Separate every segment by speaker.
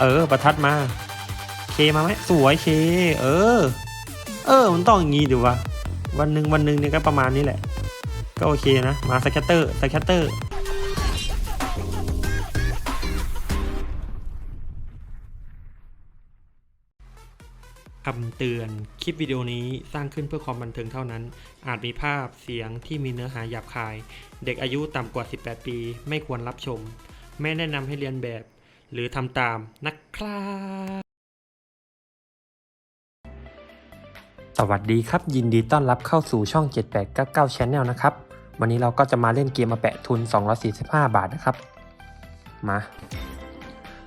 Speaker 1: เออ ประทัดมา เคมาไหมสวยเค เออ เออ มันต้องอย่างงี้ดูวะ วันหนึ่งวันหนึ่งเนี่ยก็ประมาณนี้แหละ ก็โอเคนะ มาสแคตเตอร์สแคตเตอร์คำเตือน คลิปวิดีโอนี้สร้างขึ้นเพื่อความบันเทิงเท่านั้น อาจมีภาพเสียงที่มีเนื้อหาหยาบคาย เด็กอายุต่ำกว่า 18 ปี ไม่ควรรับชม ไม่แนะนำให้เรียนแบบ หรือทำตามนะครับสวัสดีครับ ยินดีต้อนรับเข้าสู่ช่อง 7899 Channel นะครับ วันนี้เราก็จะมาเล่นเกมมาแปะทุน 245 บาทนะครับ มา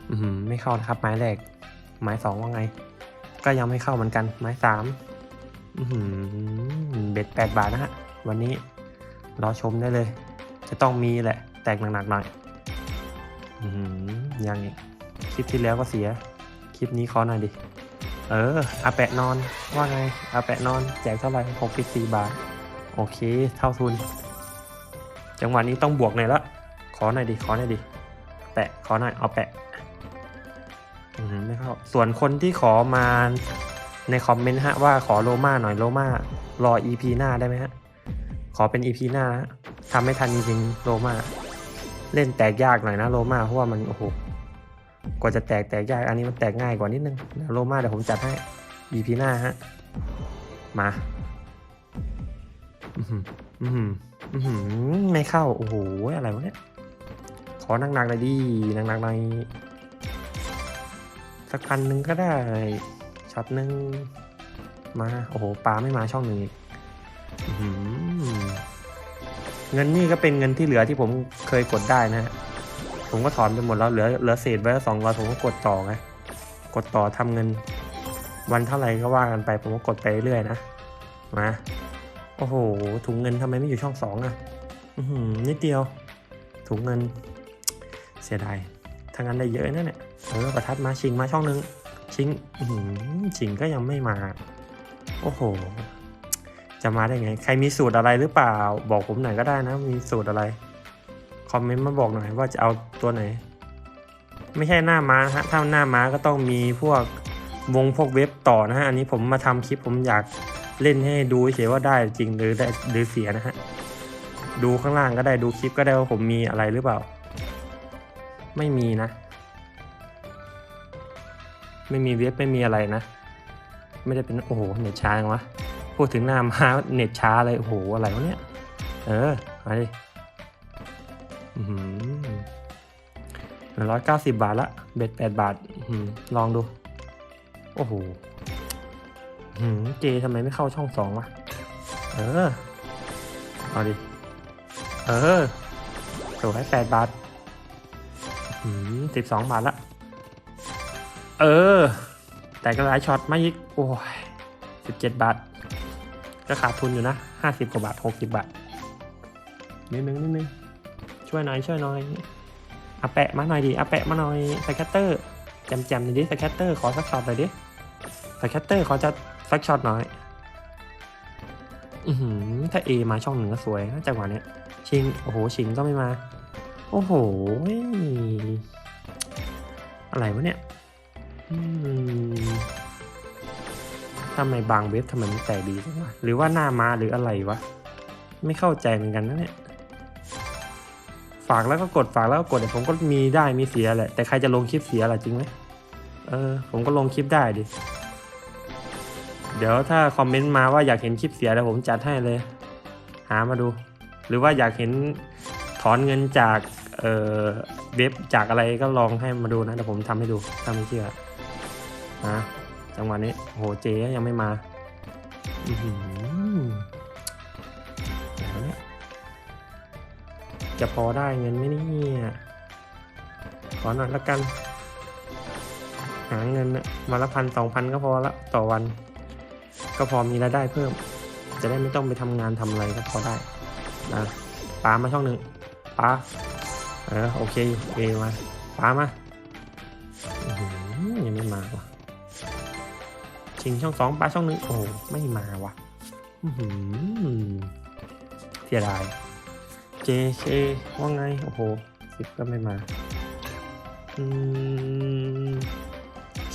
Speaker 1: อือหือไม่เข้านะครับ ไม้แรก ไม้สองว่าไง ก็ยังไม่เข้าเหมือนกัน ไม้สามอือหือเบ็ดแปดบาทนะฮะ วันนี้รอชมได้เลย จะต้องมีแหละ แตกหนักๆหน่อย อือหือ ยังอีกคลิปที่แล้วก็เสีย คลิปนี้ขอหน่อยดิ เอออาแปะนอนว่าไงอาแปะนอนแจกเท่าไหร่หกสิบสี่บาท โอเค เท่าทุน จังหวะนี้ต้องบวกหน่อยละขอหน่อยดิ ขอหน่อยดิ แปะ ขอหน่อย เอาแปะอืมไม่เข้า ส่วนคนที่ขอมาในคอมเมนต์ฮะว่าขอโลมาหน่อยโลมารอ EP หน้าได้ไหมฮะ ขอเป็น EP หน้านะทำไม่ทันจริงๆโลมา เล่นแตกยากหน่อยนะโลมาเพราะว่ามันโอ้โห กว่าจะแตกแตกยาก อันนี้มันแตกง่ายกว่านิดนึงโลมาเดี๋ยวผมจัดให้ EP หน้าฮะ มาอือหืออือหืออื้อหือไม่เข้า โอ้โห อะไรวะเนี่ย ขอหนักๆเลยดิหนักๆหน่อยสักพันหนึ่งก็ได้ ช็อตหนึ่งมา โอ้โห ปลาไม่มาช่องหนึ่งอีกเงินนี่ก็เป็นเงินที่เหลือที่ผมเคยกดได้นะฮะ ผมก็ถอนไปหมดแล้วเหลือเหลือเศษไว้สองร้อยผมก็กดต่อไงกดต่อทำเงิน วันเท่าไหร่ก็ว่ากันไป ผมก็กดไปเรื่อยๆนะมาโอ้โห ถุงเงินทำไมไม่อยู่ช่องสองอะอืนิดเดียว ถุงเงิน เสียดายทางนั้นได้เยอะนั่นแหละเออประทัดมาชิงมาช่องหนึ่งชิงอื้อหือชิงก็ยังไม่มา โอ้โห จะมาได้ไง ใครมีสูตรอะไรหรือเปล่า บอกผมหน่อยก็ได้นะ มีสูตรอะไร คอมเมนต์มาบอกหน่อยว่าจะเอาตัวไหน ไม่ใช่หน้าม้านะฮะถ้าหน้าม้าก็ต้องมีพวกวงพวกเว็บต่อนะฮะ อันนี้ผมมาทำคลิปผมอยากเล่นให้ดูเฉยว่าได้จริงหรือได้หรือเสียนะฮะ ดูข้างล่างก็ได้ดูคลิปก็ได้ว่าผมมีอะไรหรือเปล่า ไม่มีนะ ไม่มีเว็บไม่มีอะไรนะ ไม่ได้เป็นโอ้โหเน็ตช้าจังวะพูดถึงหน้ามาเน็ตช้าเลยโอ้โหอะไรวะเนี่ย เออมาดิ ร้อยเก้าสิบบาทละ เบ็ดแปดบาทอลองดู โอ้โหหือเจทำไมไม่เข้าช่องสองวะ เออ เอาดิ เออสวยแปดบาทสิบสองบาทละ เออ แต่ก็หลายช็อตไม่ยิก โอ้ยสิบเจ็ดบาท ก็ขาดทุนอยู่นะห้าสิบกว่าบาทหกสิบบาทนิดนึงนิดนึง ช่วยหน่อยช่วยหน่อยอาแปะมาหน่อยดิอาแปะมาหน่อยสแคตเตอร์แจมแจมหน่อยดิสแคตเตอร์ขอสักช็อตหน่อยดิสแคตเตอร์ขอจะสักช็อตหน่อย อือหือถ้าเอมาช่องหนึ่งก็สวยนะจังหวะเนี้ยชิงโอ้โหชิงก็ไม่มา โอ้โหอะไรวะเนี่ยทำไมบางเว็บทำไมมันแตกดีจังวะหรือว่าหน้ามาหรืออะไรวะ ไม่เข้าใจเหมือนกันนะเนี่ย ฝากแล้วก็กดฝากแล้วก็กดเดี๋ยวผมก็มีได้มีเสียแหละแต่ใครจะลงคลิปเสียล่ะจริงไหมเออผมก็ลงคลิปได้ดิเดี๋ยวถ้าคอมเมนต์มาว่าอยากเห็นคลิปเสียเดี๋ยวผมจัดให้เลย หามาดู หรือว่าอยากเห็นถอนเงินจากเอ่อเว็บจากอะไรก็ลองให้มาดูนะเดี๋ยวผมทำให้ดูถ้าไม่เชื่อนะจังหวะนี้โอ้โหเจยังไม่มาอื จะพอได้เงินไหมเนี่ยขอหน่อยละกัน หาเงินน่ะวันละพันสองพันก็พอละต่อวัน ก็พอมีรายได้เพิ่ม จะได้ไม่ต้องไปทำงานทำอะไรก็พอได้นะปามาช่องหนึ่งปาเออโอเคเอมาปามาอยังไม่มาว่ะชิงช่องสองปาช่องหนึ่งโอ้ไม่มาว่ะอื้อหือเสียดาย JK ว่าไง โอ้โหสิบก็ไม่มา อืม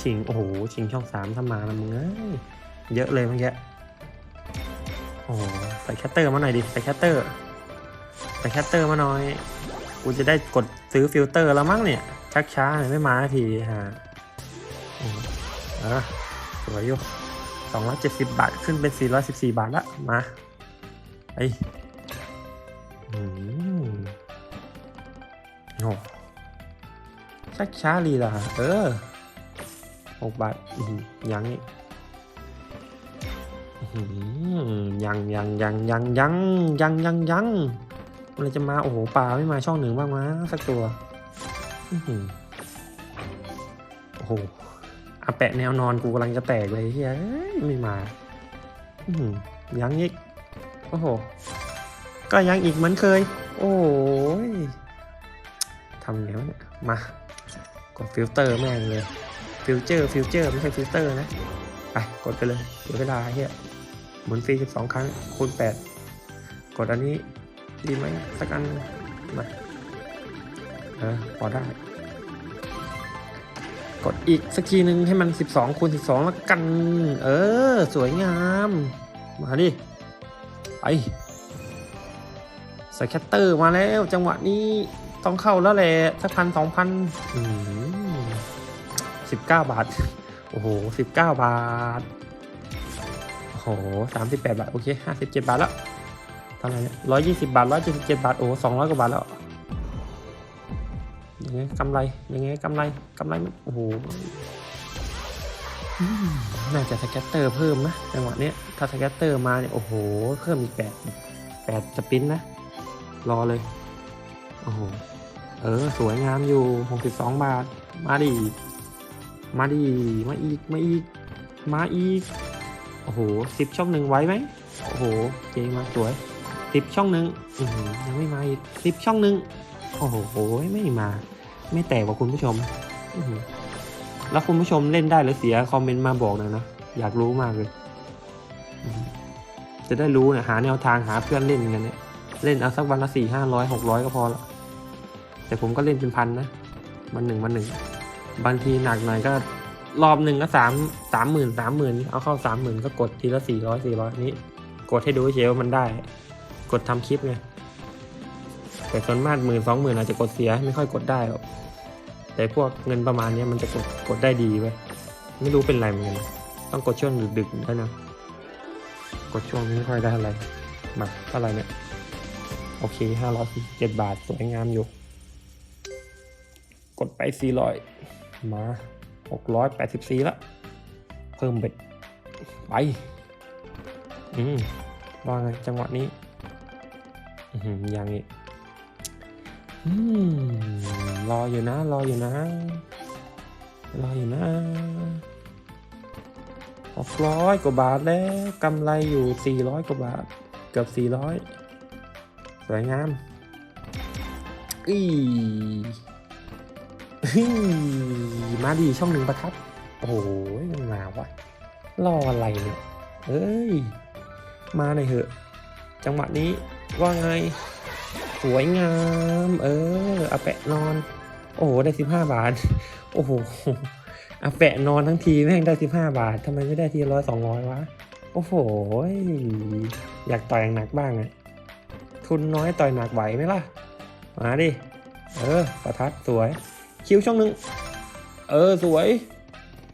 Speaker 1: ชิง โอ้โห ชิงช่องสามถ้ามานะมึงเอ้ยเยอะเลยเมื่อกี้โอ้ใส่แคตเตอร์มาหน่อยดิ ใส่แคตเตอร์ ใส่แคตเตอร์มาหน่อย กูจะได้กดซื้อฟิลเตอร์แล้วมั้งเนี่ย ชักช้าหน่อยไม่มาทีฮะอืมเอสวยอยู่สองร้อยเจ็ดสิบบาท ขึ้นเป็นสี่ร้อยสิบสี่บาทละ มา ไอ โอ้ชักช้าลีล่ะ เออหกบาทอืมยังนี่ยังยังยังยังยังยังยังยังมันจะมาโอ้โหปลาไม่มาช่องหนึ่งบ้างมะสักตัวโอ้โหอาแปะแนวนอนกูกำลังจะแตกเลยเฮ้ยไม่มายังอีกโอ้โห ก็ยังอีกเหมือนเคย โอ้ยทำไงวะเนี่ย มากดฟิลเตอร์แม่งเลยฟิลเจอร์ฟิลเจอร์ไม่ใช่ฟิลเตอร์นะ ไป กดไปเลยเสียเวลาเฮียหมุนฟรี12 ครั้งคูณ 8 กดอันนี้ดีไหมสักอันมาเออพอได้ กดอีกสักทีหนึ่งให้มัน 12คูณ12 แล้วกัน เออ สวยงาม มาดิ ไป สแคตเตอร์มาแล้ว จังหวะนี้ต้องเข้าแล้วแหละสักพันสองพันสิบเก้าบาท โอ้โหสิบเก้าบาท โอ้โหสามสิบแปดบาท โอเคห้าสิบเจ็ดบาทแล้วเท่าไหร่เนี่ยร้อยยี่สิบาทร้อยเจ็ดสิบเจ็ดบาท โอ้สองร้อยกว่าบาทแล้วยังไงกำไรยังไงกำไรกำไรมันโอ้โหน่าจะสแกตเตอร์เพิ่มนะจังหวะเนี้ยถ้าสแกตเตอร์มาเนี่ยโอ้โห เพิ่มอีกแปดแปดสปินนะ รอเลย โอ้โห เออ สวยงามอยู่หกสิบสองบาท มาดิ มาดิ มาอีก มาอีก มาอีก โอ้โหสิบช่องหนึ่งไว้ไหม โอ้โห เจมาสวยสิบช่องหนึ่งยังไม่มาอีกสิบช่องหนึ่งโอ้โห ไม่มา ไม่แตกว่าคุณผู้ชม แล้วคุณผู้ชมเล่นได้หรือเสียคอมเมนต์มาบอกหน่อยนะ อยากรู้มากเลย จะได้รู้นะหาแนวทางหาเพื่อนเล่นกันเนี่ย เล่นเอาสักวันละสี่ห้าร้อยหกร้อยก็พอละแต่ผมก็เล่นเป็นพันนะวันหนึ่งวันหนึ่งบางทีหนักหน่อยก็ รอบหนึ่งก็สามสามหมื่นสามหมื่นเอาเข้าสามหมื่นก็กดทีละสี่ร้อยสี่ร้อยนี้ กดให้ดูเฉยว่ามันได้ กดทำคลิปไงแต่ส่วนมากหมื่นสองหมื่นอาจจะกดเสียไม่ค่อยกดได้หรอกแต่พวกเงินประมาณเนี้ยมันจะกดกดได้ดีเว้ยไม่รู้เป็นไรเหมือนกันต้องกดช่วงดึกๆได้นะกดช่วงนี้ไม่ค่อยได้อะไรมาเท่าไรเนี่ย โอเคห้าร้อยเจ็ดบาท สวยงามอยู่ กดไปสี่ร้อยมาหกร้อยแปดสิบสี่ละ เพิ่มเบ็ดไปอืมว่าไงจังหวะนี้อือหือย่างนี้อืมรออยู่นะ รออยู่นะ รออยู่นะหกร้อยกว่าบาทแล้วกำไรอยู่สี่ร้อยกว่าบาท เกือบสี่ร้อย สวยงามอีฮึมาดีช่องหนึ่งประทับ โอ้โหมันมาวะรออะไรเนี่ย เอ้ย มาหน่อยเหอะ จังหวะนี้ว่าไง สวยงาม เอออาแปะนอน โอ้โห ได้สิบห้าบาท โอ้โหอาแปะนอนทั้งทีแม่งได้สิบห้าบาททำไมไม่ได้ทีร้อยสองร้อยวะ โอ้โห อยากต่อยหนักบ้างอะ ทุนน้อยต่อยหนักไหวไหมล่ะ มาดิ เออ ประทัดสวย คิวช่องหนึ่ง เออ สวย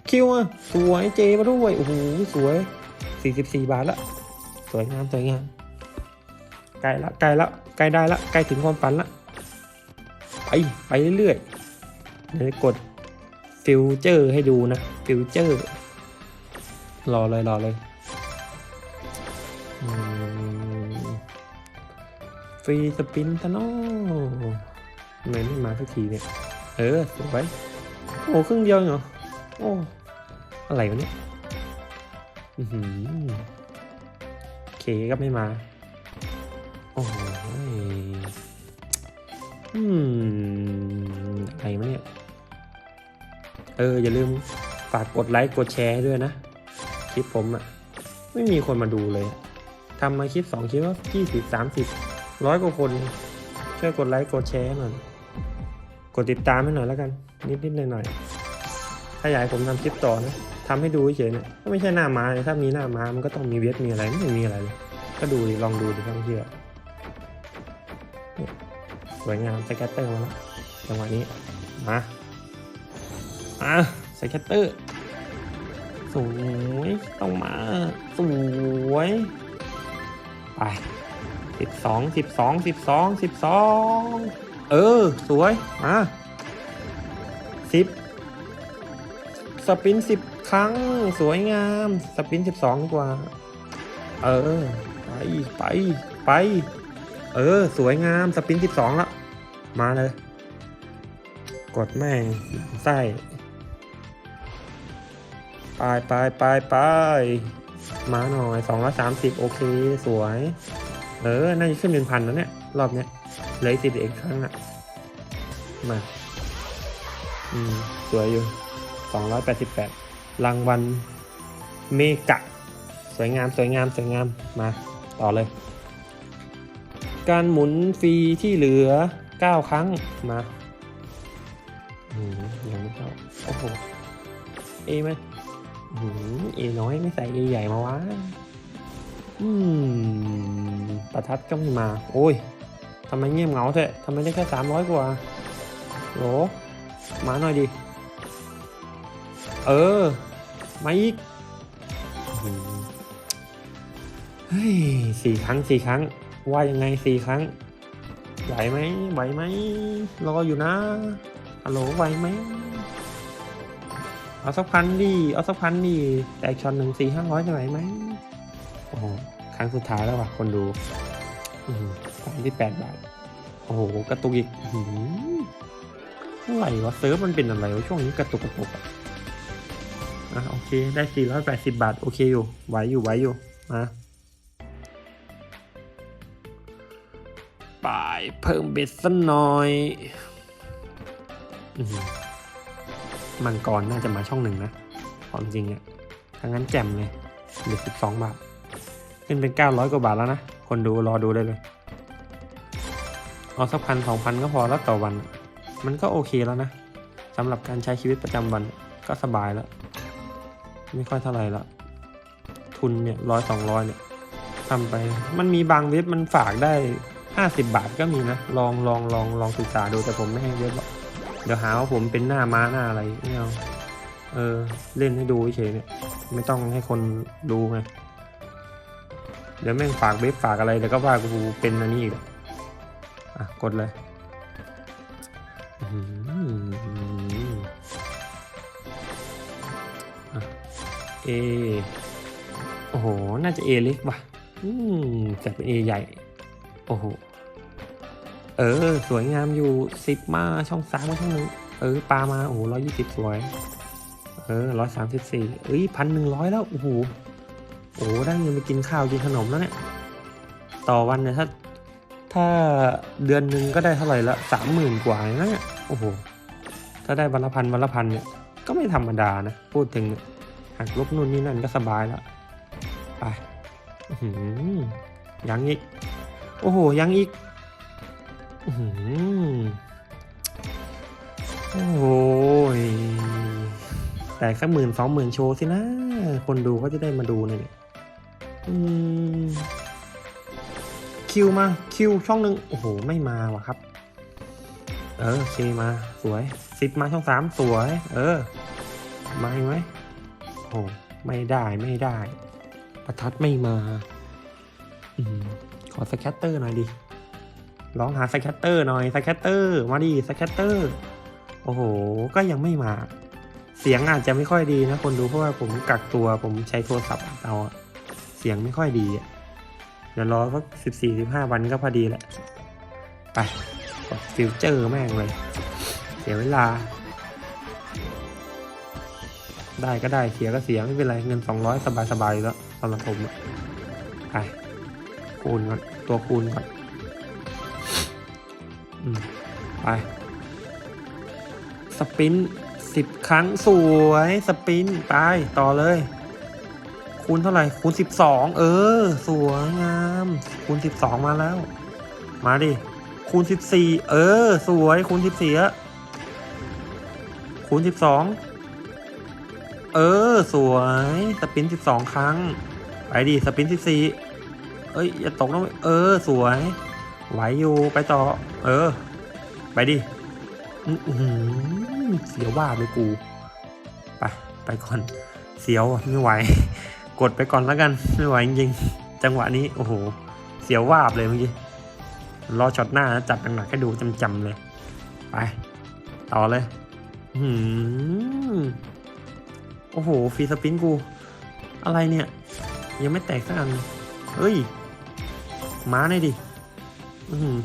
Speaker 1: คิวอะ สวยเจมาด้วย โอ้โห สวยสี่สิบสี่บาทละ สวยงาม สวยงาม ใกล้ละ ใกล้ละ ใกล้ได้ละ ใกล้ถึงความฝันละ ไป ไปเรื่อยๆเดี๋ยวกดฟิวเจอร์ให้ดูนะ ฟิวเจอร์ รอเลย รอเลยอืม รีสปินตะโนทำไมไม่มาสักทีเนี่ย เออสวยโอ้ครึ่งเดียวเองเหรอ โอ้ อะไรวะเนี่ยอือหือเคก็ไม่มา โอ้โหอืมอะไรมาเนี่ย เออ อย่าลืมฝากกดไลค์กดแชร์ด้วยนะ คลิปผมอะไม่มีคนมาดูเลยทำมาคลิปสองคลิปว่ายี่สิบสามสิบ ร้อยกว่าคนช่วยกดไลค์กดแชร์หน่อยกดติดตามให้หน่อยแล้วกัน นิดๆหน่อยๆถ้าอยากผมทำคลิปต่อนะทำให้ดูเฉยๆเนี่ยก็ไม่ใช่หน้าม้าถ้ามีหน้าม้ามันก็ต้องมีเวทมีอะไรไม่มีอะไรเลยก็ดูดิลองดูดิครับเพื่อนเนี่ยสวยงามสแกตเตอร์มาแล้วจังหวะนี้มาอะสแกตเตอร์สวยต้องมาสวยไป สิบสองสิบสองสิบสองสิบสองเออ สวย มาสิบสปินสิบครั้ง สวยงาม สปินสิบสองกว่า เออ ไป ไป ไป เออ สวยงาม สปินสิบสองละ มาเลย กดแม่งไส้ไปไปไปไปมาหน่อยสองร้อยสามสิบโอเค สวย เออ น่าจะขึ้นเป็นพันแล้วเนี่ย รอบเนี้ยเหลยสิบเอ็ดครั้งอะมา อืม สวยอยู่สองร้อยแปดสิบแปดรางวัลเมกะ สวยงาม สวยงาม สวยงาม มา ต่อเลย การหมุนฟรีที่เหลือ9ครั้ง มา อืม ยังไม่เข้า โอ้โห เอไหมอืม เอน้อยไม่ใส่เอใหญ่มาวะ อืม ประทัดก็ไม่มา โอ้ยทำไมเงียบเหงาเถอะทำไมได้แค่สามร้อยกว่าโหลมาหน่อยดิ เออ มาอีกอืมเฮ้ยสี่ครั้งสี่ครั้ง ว่ายังไงสี่ครั้ง ไหวไหมไหวไหมรออยู่นะฮัลโหลไหวไหมเอาสักพันดิเอาสักพันดิแตกช็อตหนึ่งสี่ห้าร้อยจะไหวไหมโอ้ รั้งสุดท้ายแล้วว่ะคนดูสามที่แปดบาท โอ้โห กระตุกอีกอื้อหืออะไรวะเซิร์ฟมันเป็นอะไรวะช่วงนี้กระตุกกระตุกอะอะโอเค ได้480บบาท โอเคอยู่ ไหวอยู่ไหวอยู่มาป่ายเพิ่มเบ็ดสักหน่อยอมังกรน่าจะมาช่องหนึ่งนะความจริงเนี่ยถ้างั้นแจ่มเลยเหลือ12บาท ขึ้นเป็น 900 กว่าบาทแล้วนะ คนดูรอดูได้เลย เอาสักพันสองพันก็พอแล้วต่อวัน มันก็โอเคแล้วนะสำหรับการใช้ชีวิตประจำวันก็สบายแล้ว ไม่ค่อยเท่าไหร่ละทุนเนี่ยร้อยสองร้อยเนี่ยทำไป มันมีบางเว็บมันฝากได้ห้าสิบาทก็มีนะ ลองลองลองลองศึกษาดูแต่ผมไม่ให้เว็บหรอกเดี๋ยวหาว่าผมเป็นหน้าม้าหน้าอะไรไม่เอาเออ เล่นให้ดูเฉยเนี่ย ไม่ต้องให้คนดูไง เดี๋ยวแม่งฝากเว็บฝากอะไรเดี๋ยวก็ว่ากูเป็นอันนี้อีกอะกดเลยอื้อหืออโอ้โห น่าจะ A เล็กว่ะ อืมแต่เป็น A ใหญ่ โอ้โห เออ สวยงามอยู่สิบมาช่องสามมาช่องหนึ่งเออปลามา โอ้โหร้อยยี่สิบสวย เออร้อยสามสิบสี่เอ้ยพันหนึ่งร้อยแล้ว โอ้โห โอ้ได้เงินไปกินข้าวกินขนมแล้วเนี่ย ต่อวันเนี่ยถ้า ถ้าเดือนหนึ่งก็ได้เท่าไหร่ละสามหมื่นกว่านะเนี่ยโอ้โห ถ้าได้วันละพันวันละพันเนี่ย ก็ไม่ธรรมดานะ พูดถึงเนี่ยหักลบนู่นนี่นั่นก็สบายแล้ว ไปหือยังอีก โอ้โห ยังอีกหือโอ้โหแต่สักหมื่นสองหมื่นโชว์สินะ คนดูเขาจะได้มาดูเนี่ย คิวมาคิวช่องหนึ่งโอ้โห ไม่มาว่ะครับ เออโอเคมาสวยสิบมาช่องสามสวย เออ มาไหมโอ้ไม่ได้ไม่ได้ ประทัดไม่มาอืมขอสแคตเตอร์หน่อยดิลองหาสแคตเตอร์หน่อยสแคตเตอร์มาดิสแคตเตอร์ โอ้โห ก็ยังไม่มา เสียงอาจจะไม่ค่อยดีนะคนดูเพราะว่าผมกักตัวผมใช้โทรศัพท์เอา เสียงไม่ค่อยดีอะเดี๋ยวรอสักสิบสี่สิบห้าวันก็พอดีแหละ ไปกดฟิวเจอร์แม่งเลย เสียเวลา ได้ก็ได้เสียก็เสียไม่เป็นไร เงินสองร้อยสบายๆอยู่แล้วสำหรับผมอไปคูณก่อนตัวคูณก่อนอไปสปินสิบครั้งสวย สปินไปต่อเลย คูณเท่าไหร่คูณสิบสองเออ สวยงาม คูณสิบสองมาแล้ว มาดิ คูณสิบสี่เออ สวย คูณสิบสี่อะคูณสิบสองเออ สวย สปินสิบสองครั้ง ไปดิ สปินสิบสี่เอ้ย อย่าตกนะเว้ยเออ สวย ไหวอยู่ ไปต่อ เออ ไปดิอือหือเสียวว่าไปกู ไป ไปก่อน เสียวไม่ไหว กดไปก่อนแล้วกันไม่ไหวจริงๆจังหวะนี้โอ้โห เสียววาบเลยเมื่อกี้รอช็อตหน้าจัดหนักๆให้ดูจำๆเลย ไป ต่อเลยหือโอ้โหฟรีสปินกู อะไรเนี่ย ยังไม่แตกสักอันเฮ้ย มาหน่อยดิหือ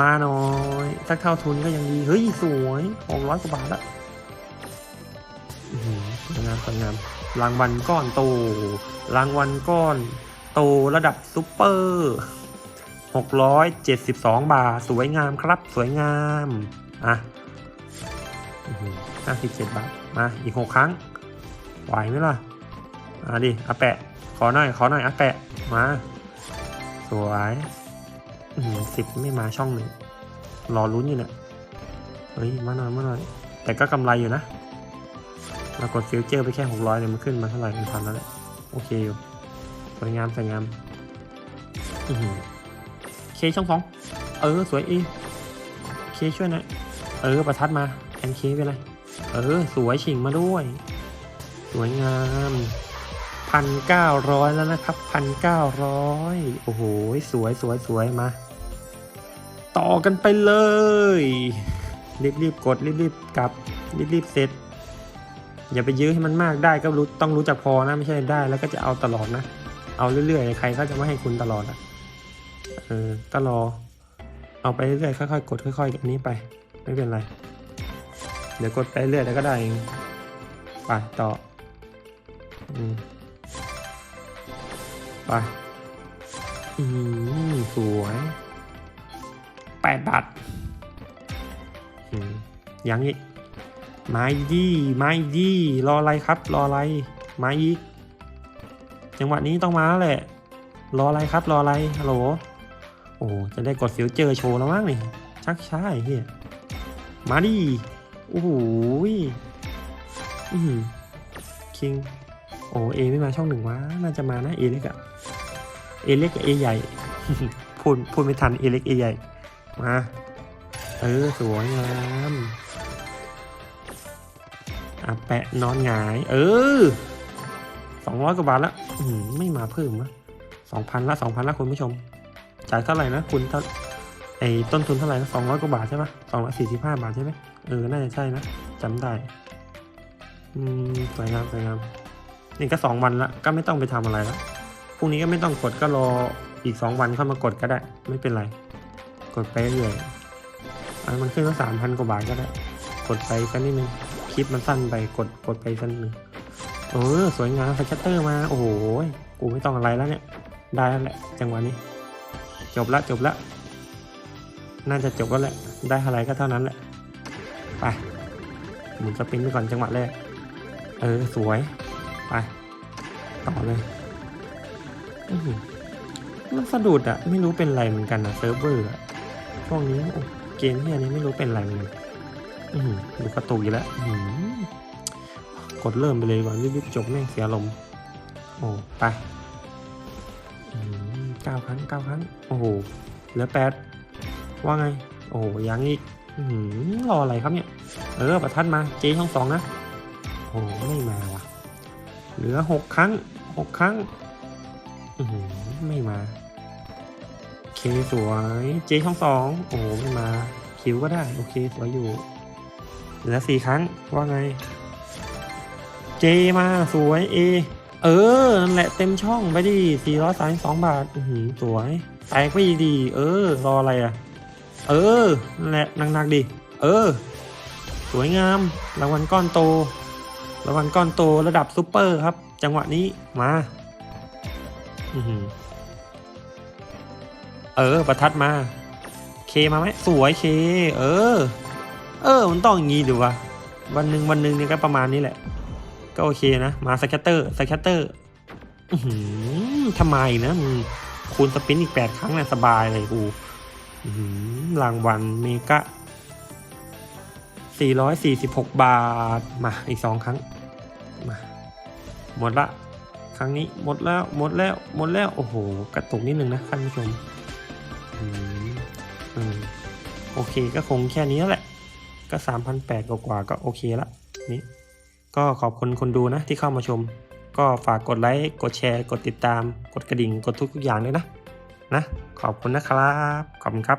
Speaker 1: มาหน่อยสักเท่าทุนก็ยังดี เฮ้ย สวยหกร้อยกว่าบาทละหือสวยงามสวยงาม รางวัลก้อนโต รางวัลก้อนโตระดับซุปเปอร์หกร้อยเจ็ดสิบสองบาท สวยงามครับสวยงาม อะห้าสิบเจ็ดบาท มา อีกหกครั้ง ไหวไหมล่ะ อะดิอาแปะ ขอหน่อย ขอหน่อยอาแปะ มา สวยสิบไม่มาช่องหนึ่งรอลุ้นอยู่เนี่ยเฮ้ย มาหน่อย มาหน่อย แต่ก็กำไรอยู่นะ เรากดฟิวเจอร์ไปแค่หกร้อยเนี่ยมันขึ้นมาเท่าไหร่เป็นพันแล้วแหละโอเคอยู่สวยงามสวยงามอือเคช่องสองเออสวยอีเคช่วยน่อยเออประทัดมาแอนเคไปเลยเออ สวยฉิงมาด้วย สวยงามพันเก้าร้อยแล้วนะครับพันเก้าร้อยโอ้โห สวยสวยสวยมา ต่อกันไปเลย รีบรีบกดรีบรีบกลับรีบรีบเสร็จ อย่าไปยื้อให้มันมากได้ก็รู้ต้องรู้จักพอนะไม่ใช่ได้ แล้วก็จะเอาตลอดนะ เอาเรื่อยๆใครเขาจะไม่ให้คุณตลอดอะเออก็รอ เอาไปเรื่อยๆค่อยๆกดค่อยๆอันนี้ไป ไม่เป็นไร เดี๋ยวกดไปเรื่อยแล้วก็ได้เองไปต่ออืมไปอืมสวยแปดบาทอื มยังอีกไม้ยี่ไม้ยี่รออะไรครับ รออะไรม้อีก จังหวะนี้ต้องมาแหละ รออะไรครับ รออะไร ฮัลโหล โอ้จะได้กดฟิวเจอร์โชว์แล้วมั้งนี่ ชักช้าไอ้เฮียมาดิ โอ้โหอืมคิง โอ้เอไม่มาช่องหนึ่งวะ น่าจะมานะเอเล็กอะเอเล็กกับเอใหญ่ พูดพูดไม่ทันเอเล็กเอใหญ่ มา เออ สวยงาม อะแปะนอนหงาย เออสองร้อยกว่าบาทละอืมไม่มาเพิ่มนะสองพันละสองพันละคุณผู้ชม จ่ายเท่าไหร่นะคุณเท่าไอ้ต้นทุนเท่าไหร่นะสองร้อยกว่าบาทใช่ไหมสองร้อยสี่สิบห้าบาทใช่ไหมเออ น่าจะใช่นะจำได้ อืมสวยงามสวยงามนี่ก็สองวันละก็ไม่ต้องไปทำอะไรแล้วพรุ่งนี้ก็ไม่ต้องกดก็รออีกสองวันค่อยมากดก็ได้ ไม่เป็นไร กดไปเรื่อยอันมันขึ้นมาสามพันกว่าบาทก็ได้ กดไปสักนิดนึง ลิปมันสั้นไปกดกดไปสักนิดนึงเออสวยงามสแคตเตอร์มา โอ้โหกูไม่ต้องอะไรแล้วเนี่ย ได้แล้วแหละ จังหวะนี้ จบละจบละ น่าจะจบแล้วแหละ ได้อะไรก็เท่านั้นแหละ ไป หมุนสปินไปก่อนจังหวะแรก เออสวย ไป ต่อเลยมันสะดุดอะไม่รู้เป็นไรเหมือนกันนะเซิร์ฟเวอร์อะช่วงนี้โอ้เกมที่อันนี้ไม่รู้เป็นไรเหมือนกัน อือหือดูกระตุกอีกแล้วอื้อหือกดเริ่มไปเลยก่อนรีบๆจบแม่งเสียลมณ์โอ้ไปเก้าครั้งเก้าครั้งโอ้โหเหลือแปดว่าไง โอ้โหยังอีกหือรออะไรครับเนี่ย เออประทัดมาเจช่องสองนะโอ้โหไม่มาว่ะ เหลือหกครั้งหกครั้งอือหือไม่มาเคสวย เจช่องสองโอ้โหไม่มา คิวก็ได้ โอเคสวยอยู่ เหลือสี่ครั้งว่าไง เจมาสวยเอเออนั่นแหละเต็มช่องไปดิสี่ร้อยสามสองบาทอือหือสวยแตกไปดีเออ รออะไรอะ เออนั่นแหละหนักๆดิ เออ สวยงาม รางวัลก้อนโต รางวัลก้อนโตระดับซูเปอร์ครับ จังหวะนี้มาอือเออ ประทัดมา เคมาไหมสวยเค เออ เออ มันต้องอย่างงี้ดูวะ วันหนึ่งวันหนึ่งเนี่ยก็ประมาณนี้แหละ ก็โอเคนะ มาสแคตเตอร์สแคตเตอร์อือหือทำไมนะมึงคูณสปินอีกแปดครั้งนะสบายเลยกูหือรางวัลเมกะ446 บาท มาอีกสองครั้ง มา หมดละ ครั้งนี้หมดแล้ว หมดแล้ว หมดแล้ว โอ้โห กระตุกนิดนึงนะท่านผู้ชมอืมอืมโอเคก็คงแค่นี้แหละ ก็สามพันแปดกว่าก็โอเคละนี่ก็ขอบคุณคนดูนะที่เข้ามาชม ก็ฝากกดไลค์ กดแชร์ กดติดตาม กดกระดิ่ง กดทุกๆอย่างเลยนะ นะ ขอบคุณนะครับ ขอบคุณครับ